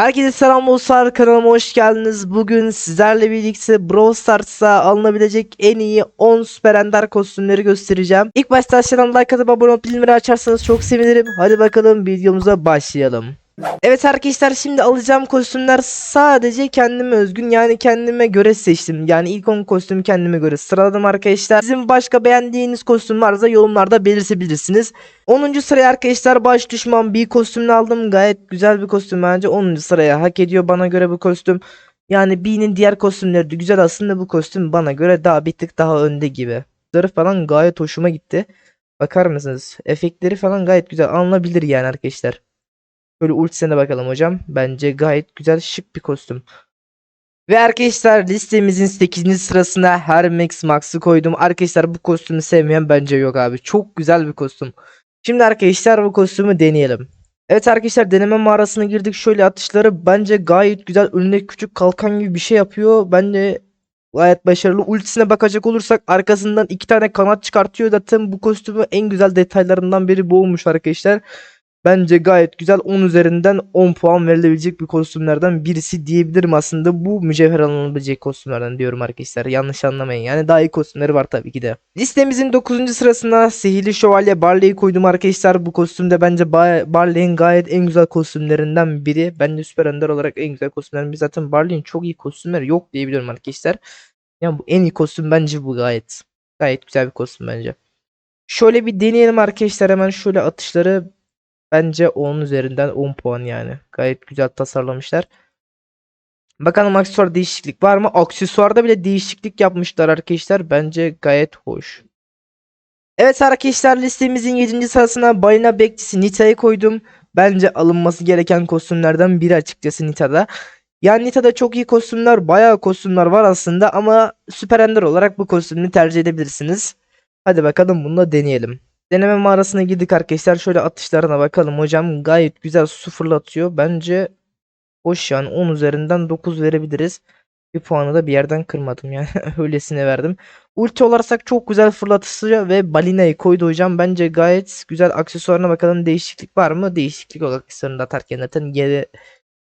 Herkese selam dostlar kanalıma hoş geldiniz. Bugün sizlerle birlikte Brawl Stars'a alınabilecek en iyi 10 süper ender kostümleri göstereceğim. İlk başta aşağıdan like atıp abone olup bildirimleri açarsanız çok sevinirim. Hadi bakalım videomuza başlayalım. Evet arkadaşlar şimdi alacağım kostümler sadece kendime özgün yani kendime göre seçtim. Yani ilk 10 kostümü kendime göre sıraladım arkadaşlar. Sizin başka beğendiğiniz kostüm varsa yorumlarda belirtebilirsiniz. 10. sıraya arkadaşlar baş düşman bir kostümünü aldım. Gayet güzel bir kostüm bence. 10. sıraya hak ediyor bana göre bu kostüm. Yani B'nin diğer kostümleri de güzel aslında bu kostüm bana göre daha bir tık daha önde gibi. Zarı falan gayet hoşuma gitti. Bakar mısınız? Efektleri falan gayet güzel alınabilir yani arkadaşlar. Böyle ultisine bakalım hocam. Bence gayet güzel şık bir kostüm. Ve arkadaşlar listemizin 8. sırasına Hermex Max'ı koydum. Arkadaşlar bu kostümü sevmeyen bence yok abi. Çok güzel bir kostüm. Şimdi arkadaşlar bu kostümü deneyelim. Evet arkadaşlar deneme mağarasına girdik. Şöyle atışları bence gayet güzel. Önüne küçük kalkan gibi bir şey yapıyor. Bence gayet başarılı. Ultisine bakacak olursak arkasından iki tane kanat çıkartıyor. Zaten bu kostümün en güzel detaylarından biri bu olmuş arkadaşlar. Bence gayet güzel 10 üzerinden 10 puan verilebilecek bir kostümlerden birisi diyebilirim aslında. Bu mücevher alınabilecek kostümlerden diyorum arkadaşlar. Yanlış anlamayın. Yani daha iyi kostümleri var tabii ki de. Listemizin 9. sırasına Sihirli Şövalye Barley'i koydum arkadaşlar. Bu kostümde bence Ba- Barley'in gayet en güzel kostümlerinden biri. Bence süper ender olarak en güzel kostümlerin biri. Zaten Barley'in çok iyi kostümleri yok diyebiliyorum arkadaşlar. Yani bu en iyi kostüm bence bu gayet. Gayet güzel bir kostüm bence. Şöyle bir deneyelim arkadaşlar hemen şöyle atışları Bence 10 üzerinden 10 puan yani. Gayet güzel tasarlamışlar. Bakalım aksesuar değişiklik var mı? Aksesuarda bile değişiklik yapmışlar arkadaşlar. Bence gayet hoş. Evet arkadaşlar listemizin 7. sırasına balina bekçisi Nita'yı koydum. Bence alınması gereken kostümlerden biri açıkçası Nita'da. Yani Nita'da çok iyi kostümler, bayağı kostümler var aslında ama Süper Ender olarak bu kostümü tercih edebilirsiniz. Hadi bakalım bunu da deneyelim. Deneme mağarasına girdik arkadaşlar. Şöyle atışlarına bakalım. Hocam gayet güzel su fırlatıyor. Bence hoş yani 10 üzerinden 9 verebiliriz. Bir puanı da bir yerden kırmadım yani. Öylesine verdim. Ulti olarak çok güzel fırlatışı ve balinayı koydu hocam. Bence gayet güzel aksesuarına bakalım. Değişiklik var mı? Değişiklik olarak aksesuarını atarken zaten geri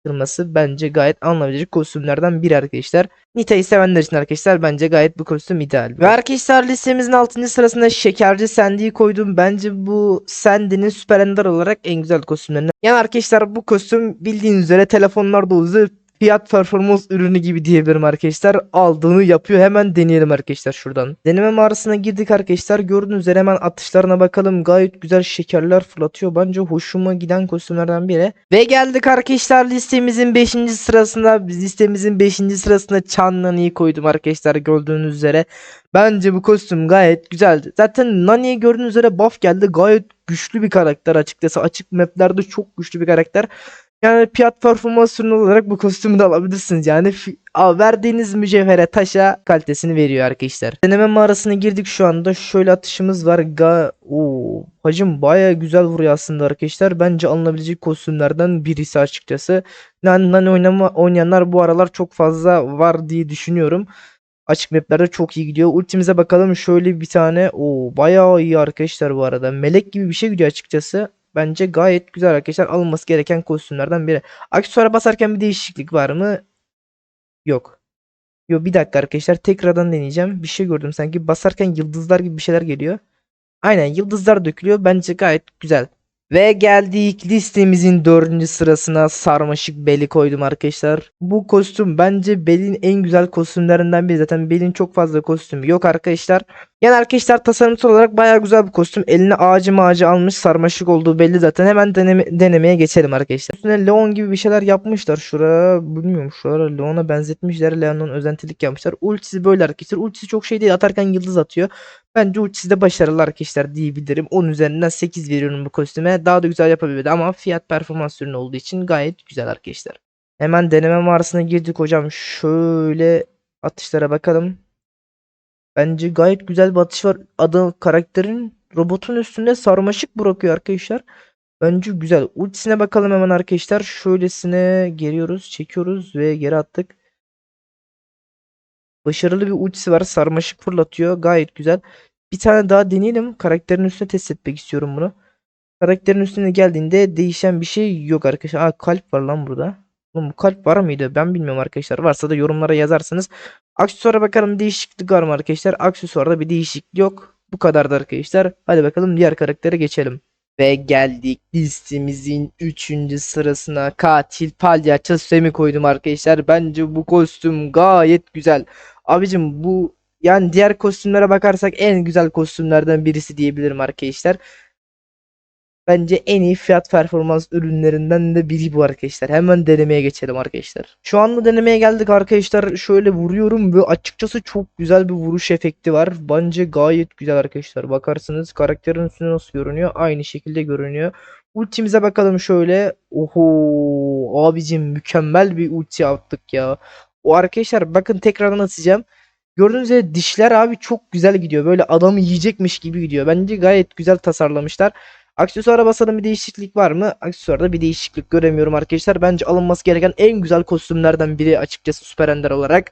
kırması bence gayet alınabilecek kostümlerden biri arkadaşlar. Nita'yı sevenler için arkadaşlar bence gayet bu kostüm ideal. Ve arkadaşlar listemizin 6. sırasında şekerci Sandy'yi koydum. Bence bu Sandy'nin süper ender olarak en güzel kostümlerinden. Yani arkadaşlar bu kostüm bildiğiniz üzere telefonlarda uzun fiyat performans ürünü gibi diyebilirim arkadaşlar. Aldığını yapıyor. Hemen deneyelim arkadaşlar şuradan. Deneme mağarasına girdik arkadaşlar. Gördüğünüz üzere hemen atışlarına bakalım. Gayet güzel şekerler fırlatıyor. Bence hoşuma giden kostümlerden biri. Ve geldik arkadaşlar listemizin 5. sırasında. Biz listemizin 5. sırasında Chan Nani'yi koydum arkadaşlar gördüğünüz üzere. Bence bu kostüm gayet güzeldi. Zaten Nani'ye gördüğünüz üzere buff geldi. Gayet güçlü bir karakter açıkçası. Açık maplerde çok güçlü bir karakter. Yani fiyat performans ürünü olarak bu kostümü de alabilirsiniz. Yani verdiğiniz mücevhere taşa kalitesini veriyor arkadaşlar. Deneme mağarasına girdik şu anda. Şöyle atışımız var. Ga Oo, hacım baya güzel vuruyor aslında arkadaşlar. Bence alınabilecek kostümlerden birisi açıkçası. Nani Nani oynama oynayanlar bu aralar çok fazla var diye düşünüyorum. Açık maplerde çok iyi gidiyor. Ultimize bakalım. Şöyle bir tane. Oo bayağı iyi arkadaşlar bu arada. Melek gibi bir şey gidiyor açıkçası. Bence gayet güzel arkadaşlar. Alınması gereken kostümlerden biri. Aksesuara basarken bir değişiklik var mı? Yok. Yo bir dakika arkadaşlar. Tekrardan deneyeceğim. Bir şey gördüm sanki. Basarken yıldızlar gibi bir şeyler geliyor. Aynen yıldızlar dökülüyor. Bence gayet güzel. Ve geldik listemizin dördüncü sırasına sarmaşık beli koydum arkadaşlar. Bu kostüm bence Bel'in en güzel kostümlerinden biri. Zaten Bel'in çok fazla kostümü yok arkadaşlar. Yani arkadaşlar tasarımsal olarak bayağı güzel bir kostüm. Eline ağacı mağacı almış sarmaşık olduğu belli zaten. Hemen deneme, denemeye geçelim arkadaşlar. Üstüne Leon gibi bir şeyler yapmışlar. Şuraya bilmiyorum şuraya Leon'a benzetmişler. Leon'un özentilik yapmışlar. Ultisi böyle arkadaşlar. Ultisi çok şey değil. Atarken yıldız atıyor. Bence ultisi de başarılı arkadaşlar diyebilirim. 10 üzerinden 8 veriyorum bu kostüme. Daha da güzel yapabilirdi ama fiyat performans ürünü olduğu için gayet güzel arkadaşlar. Hemen deneme mağarasına girdik hocam. Şöyle atışlara bakalım. Bence gayet güzel bir atış var. Adı karakterin robotun üstünde sarmaşık bırakıyor arkadaşlar. Bence güzel. Ultisine bakalım hemen arkadaşlar. Şöylesine geliyoruz, çekiyoruz ve geri attık. Başarılı bir ultisi var. Sarmaşık fırlatıyor. Gayet güzel. Bir tane daha deneyelim. Karakterin üstüne test etmek istiyorum bunu. Karakterin üstüne geldiğinde değişen bir şey yok arkadaşlar. Aa kalp var lan burada. Oğlum bu kalp var mıydı? Ben bilmiyorum arkadaşlar. Varsa da yorumlara yazarsınız. Aksesuara bakalım değişiklik var mı arkadaşlar? Aksesuarda bir değişiklik yok. Bu kadardı arkadaşlar. Hadi bakalım diğer karaktere geçelim. Ve geldik listemizin 3. sırasına katil palyaço Semi koydum arkadaşlar. Bence bu kostüm gayet güzel. Abicim bu yani diğer kostümlere bakarsak en güzel kostümlerden birisi diyebilirim arkadaşlar. Bence en iyi fiyat performans ürünlerinden de biri bu arkadaşlar. Hemen denemeye geçelim arkadaşlar. Şu anda denemeye geldik arkadaşlar. Şöyle vuruyorum ve açıkçası çok güzel bir vuruş efekti var. Bence gayet güzel arkadaşlar. Bakarsınız karakterin üstünde nasıl görünüyor? Aynı şekilde görünüyor. Ultimize bakalım şöyle. Oho abicim mükemmel bir ulti attık ya. O arkadaşlar bakın tekrardan atacağım. Gördüğünüz üzere dişler abi çok güzel gidiyor. Böyle adamı yiyecekmiş gibi gidiyor. Bence gayet güzel tasarlamışlar. Aksesuara basalım bir değişiklik var mı? Aksesuarda bir değişiklik göremiyorum arkadaşlar. Bence alınması gereken en güzel kostümlerden biri açıkçası Süper Ender olarak.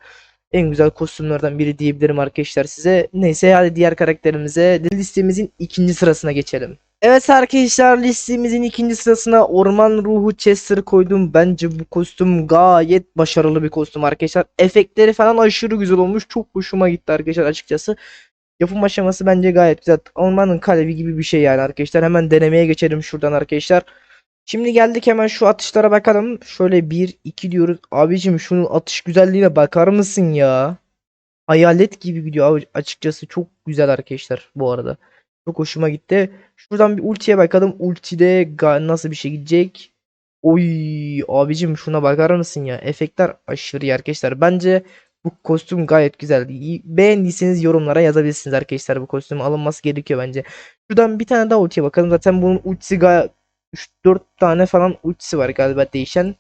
En güzel kostümlerden biri diyebilirim arkadaşlar size. Neyse hadi diğer karakterimize listemizin ikinci sırasına geçelim. Evet arkadaşlar listemizin ikinci sırasına Orman Ruhu Chester koydum. Bence bu kostüm gayet başarılı bir kostüm arkadaşlar. Efektleri falan aşırı güzel olmuş. Çok hoşuma gitti arkadaşlar açıkçası. Yapım aşaması bence gayet güzel. Ormanın kalebi gibi bir şey yani arkadaşlar. Hemen denemeye geçelim şuradan arkadaşlar. Şimdi geldik hemen şu atışlara bakalım. Şöyle 1 2 diyoruz. Abicim şunun atış güzelliğine bakar mısın ya? Hayalet gibi gidiyor. Açıkçası çok güzel arkadaşlar bu arada. Çok hoşuma gitti. Şuradan bir ultiye bakalım. Ultide nasıl bir şey gidecek? Oy abicim şuna bakar mısın ya? Efektler aşırı arkadaşlar. Bence bu kostüm gayet güzel. Beğendiyseniz yorumlara yazabilirsiniz arkadaşlar. Bu kostümün alınması gerekiyor bence. Şuradan bir tane daha ultiye bakalım. Zaten bunun ultisi gayet 3-4 tane falan ultisi var galiba değişen.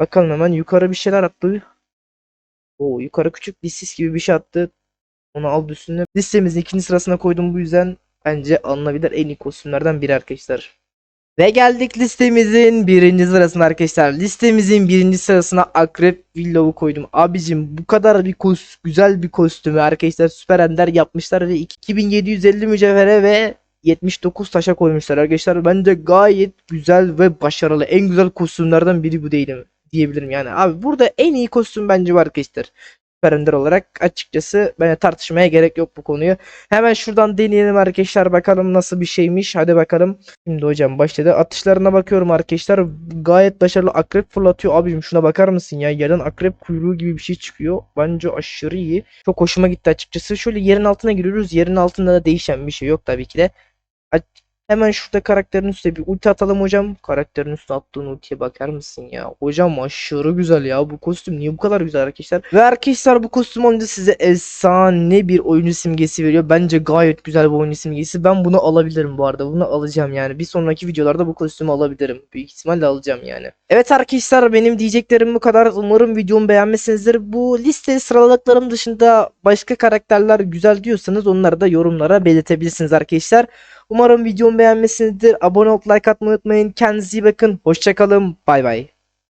Bakalım hemen yukarı bir şeyler attı. Oo yukarı küçük bir gibi bir şey attı. Onu aldı üstüne. Listemizin ikinci sırasına koydum bu yüzden bence alınabilir en iyi kostümlerden biri arkadaşlar. Ve geldik listemizin birinci sırasına arkadaşlar. Listemizin birinci sırasına Akrep Willow'u koydum. Abicim bu kadar bir güzel bir kostümü arkadaşlar Süper Ender yapmışlar ve 2750 mücevhere ve 79 taşa koymuşlar arkadaşlar. Bence gayet güzel ve başarılı. En güzel kostümlerden biri bu değilim diyebilirim yani. Abi burada en iyi kostüm bence var arkadaşlar. Süper Ender olarak açıkçası bence tartışmaya gerek yok bu konuyu. Hemen şuradan deneyelim arkadaşlar bakalım nasıl bir şeymiş. Hadi bakalım. Şimdi hocam başladı. Atışlarına bakıyorum arkadaşlar. Gayet başarılı akrep fırlatıyor. Abicim şuna bakar mısın ya? Yerden akrep kuyruğu gibi bir şey çıkıyor. Bence aşırı iyi. Çok hoşuma gitti açıkçası. Şöyle yerin altına giriyoruz. Yerin altında da değişen bir şey yok tabii ki de. Hemen şurada karakterin üstüne bir ulti atalım hocam. Karakterin üstüne attığın ultiye bakar mısın ya? Hocam aşırı güzel ya. Bu kostüm niye bu kadar güzel arkadaşlar? Ve arkadaşlar bu kostüm olunca size efsane bir oyuncu simgesi veriyor. Bence gayet güzel bir oyuncu simgesi. Ben bunu alabilirim bu arada. Bunu alacağım yani. Bir sonraki videolarda bu kostümü alabilirim. Büyük ihtimalle alacağım yani. Evet arkadaşlar benim diyeceklerim bu kadar. Umarım videomu beğenmişsinizdir. Bu liste sıraladıklarım dışında başka karakterler güzel diyorsanız onları da yorumlara belirtebilirsiniz arkadaşlar. Umarım videomu beğenmişsinizdir. Abone olup like atmayı unutmayın. Kendinize iyi bakın. Hoşçakalın. Bay bay.